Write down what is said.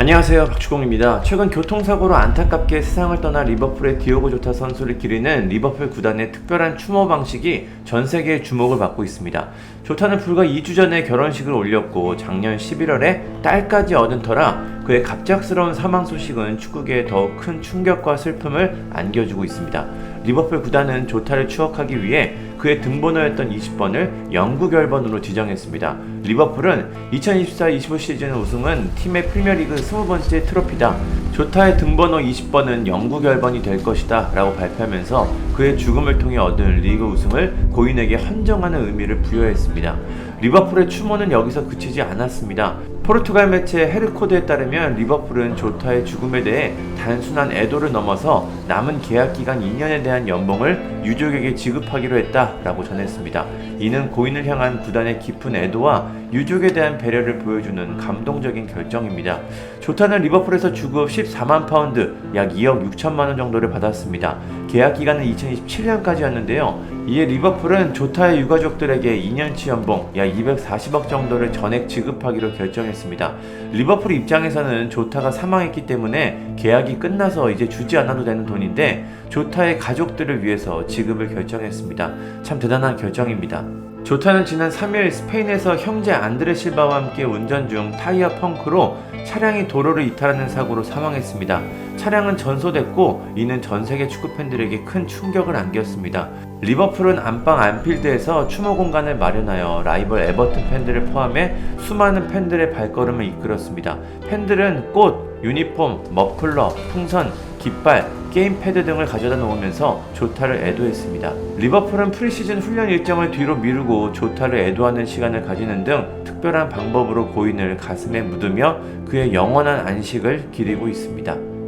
안녕하세요 박주공입니다. 최근 교통사고로 안타깝게 세상을 떠난 리버풀의 디오고 조타 선수를 기리는 리버풀 구단의 특별한 추모 방식이 전 세계의 주목을 받고 있습니다. 조타는 불과 2주 전에 결혼식을 올렸고 작년 11월에 딸까지 얻은 터라 그의 갑작스러운 사망 소식은 축구계에 더욱 큰 충격과 슬픔을 안겨주고 있습니다. 리버풀 구단은 조타를 추억하기 위해 그의 등번호였던 20번을 영구 결번으로 지정했습니다. 리버풀은 2024-25 시즌 우승은 팀의 프리미어리그 20번째 트로피다. 조타의 등번호 20번은 영구 결번이 될 것이다 라고 발표하면서 그의 죽음을 통해 얻은 리그 우승을 고인에게 헌정하는 의미를 부여했습니다. 리버풀의 추모는 여기서 그치지 않았습니다. 포르투갈 매체 헤르코드에 따르면 리버풀은 조타의 죽음에 대해 단순한 애도를 넘어서 남은 계약 기간 2년에 대한 연봉을 유족에게 지급하기로 했다라고 전했습니다. 이는 고인을 향한 구단의 깊은 애도와 유족에 대한 배려를 보여주는 감동적인 결정입니다. 조타는 리버풀에서 주급 14만 파운드, 약 2억 6천만 원 정도를 받았습니다. 계약 기간은 2027년까지였는데요. 이에 리버풀은 조타의 유가족들에게 2년치 연봉 약 240억 정도를 전액 지급하기로 결정했습니다. 리버풀 입장에서는 조타가 사망했기 때문에 계약이 끝나서 이제 주지 않아도 되는 돈인데 조타의 가족들을 위해서 지급을 결정했습니다. 참 대단한 결정입니다. 조타는 지난 3일 스페인에서 형제 안드레 실바와 함께 운전 중 타이어 펑크로 차량이 도로를 이탈하는 사고로 사망했습니다. 차량은 전소됐고 이는 전 세계 축구 팬들에게 큰 충격을 안겼습니다. 리버풀은 안방 안필드에서 추모 공간을 마련하여 라이벌 에버튼 팬들을 포함해 수많은 팬들의 발걸음을 이끌었습니다. 팬들은 꽃, 유니폼, 머플러, 풍선, 깃발, 게임 패드 등을 가져다 놓으면서 조타를 애도했습니다. 리버풀은 프리시즌 훈련 일정을 뒤로 미루고 조타를 애도하는 시간을 가지는 등 특별한 방법으로 고인을 가슴에 묻으며 그의 영원한 안식을 기리고 있습니다.